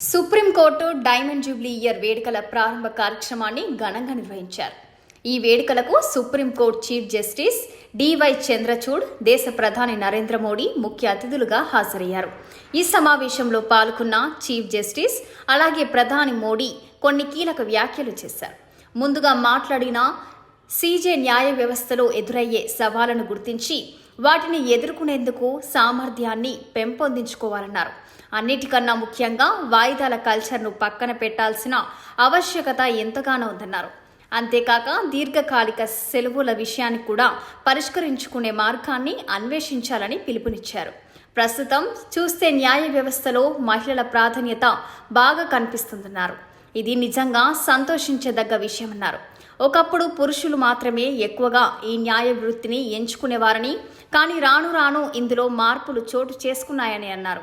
Supreme court diamond Jubilee year వేడుకల ప్రారంభ కార్యక్రమాన్ని ఘనంగా నిర్వహించారు. ఈ వేడుకలకు supreme court chief justice D Y Chandrachud దేశ ప్రధాని నరేంద్ర మోడీ ముఖ్య అతిథులుగా హాజరయ్యారు. ఈ సమావేశంలో పాల్గొన్న చీఫ్ జస్టిస్ అలాగే ప్రధాని మోడీ కొన్ని కీలక వ్యాఖ్యలు చేశారు. ముందుగా మాట్లాడిన సీజే న్యాయ వ్యవస్థలో ఎదురయ్యే సవాళ్ళను గుర్తించి వాటిని ఎదుర్కొనేందుకు సామర్థ్యాన్ని పెంపొందించుకోవాలన్నారు. అన్నిటికన్నా ముఖ్యంగా వాయిదాల కల్చర్ను పక్కన పెట్టాల్సిన ఆవశ్యకత ఎంతగానో ఉందన్నారు. అంతేకాక దీర్ఘకాలిక సెలవుల విషయాన్ని కూడా పరిష్కరించుకునే మార్గాన్ని అన్వేషించాలని పిలుపునిచ్చారు. ప్రస్తుతం చూస్తే న్యాయ వ్యవస్థలో మహిళల ప్రాధాన్యత బాగా కనిపిస్తుందన్నారు. ఇది నిజంగా సంతోషించదగ్గ విషయమన్నారు. ఒకప్పుడు పురుషులు మాత్రమే ఎక్కువగా ఈ న్యాయ వృత్తిని ఎంచుకునేవారని కానీ రాను రాను ఇందులో మార్పులు చోటు చేసుకున్నాయని అన్నారు.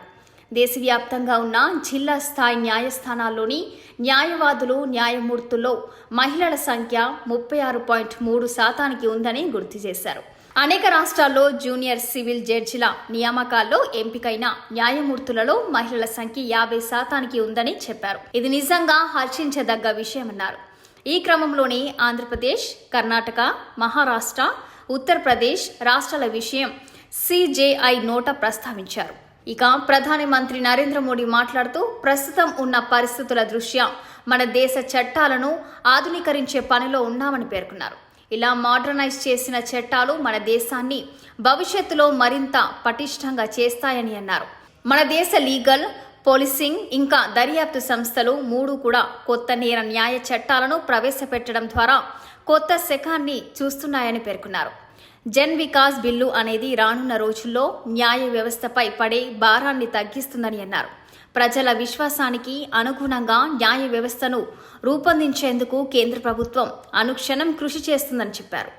దేశవ్యాప్తంగా ఉన్న జిల్లా స్థాయి న్యాయస్థానాల్లోని న్యాయవాదులు న్యాయమూర్తుల్లో మహిళల సంఖ్య ముప్పై ఆరు పాయింట్ మూడు శాతానికి ఉందని గుర్తు చేశారు. అనేక రాష్ట్రాల్లో జూనియర్ సివిల్ జడ్జిల నియామకాల్లో ఎంపికైన న్యాయమూర్తులలో మహిళల సంఖ్య యాభై శాతానికి ఉందని చెప్పారు. ఇది నిజంగా హర్షించదగ్గ విషయమన్నారు. ఈ క్రమంలోనే ఆంధ్రప్రదేశ్ కర్ణాటక మహారాష్ట్ర ఉత్తరప్రదేశ్ రాష్ట్రాల విషయం సిజేఐ నోట ప్రస్తావించారు. ఇక ప్రధాని మంత్రి నరేంద్ర మోడీ మాట్లాడుతూ ప్రస్తుతం ఉన్న పరిస్థితుల దృష్ట్యా మన దేశ చట్టాలను ఆధునీకరించే పనిలో ఉన్నామని పేర్కొన్నారు. ఇలా మోడర్నైజ్ చేసిన చట్టాలు మన దేశాన్ని భవిష్యత్తులో మరింత పటిష్టంగా చేస్తాయని అన్నారు. మన దేశ లీగల్ పోలీసింగ్ ఇంకా దర్యాప్తు సంస్థలు మూడు కూడా కొత్త నేర న్యాయ చట్టాలను ప్రవేశపెట్టడం ద్వారా కొత్త శకాన్ని చూస్తున్నాయని పేర్కొన్నారు. జన్ వికాస్ బిల్లు అనేది రానున్న రోజుల్లో న్యాయ వ్యవస్థపై పడే భారాన్ని తగ్గిస్తుందని అన్నారు. ప్రజల విశ్వాసానికి అనుగుణంగా న్యాయ వ్యవస్థను రూపొందించేందుకు కేంద్ర ప్రభుత్వం అనుక్షణం కృషి చేస్తుందని చెప్పారు.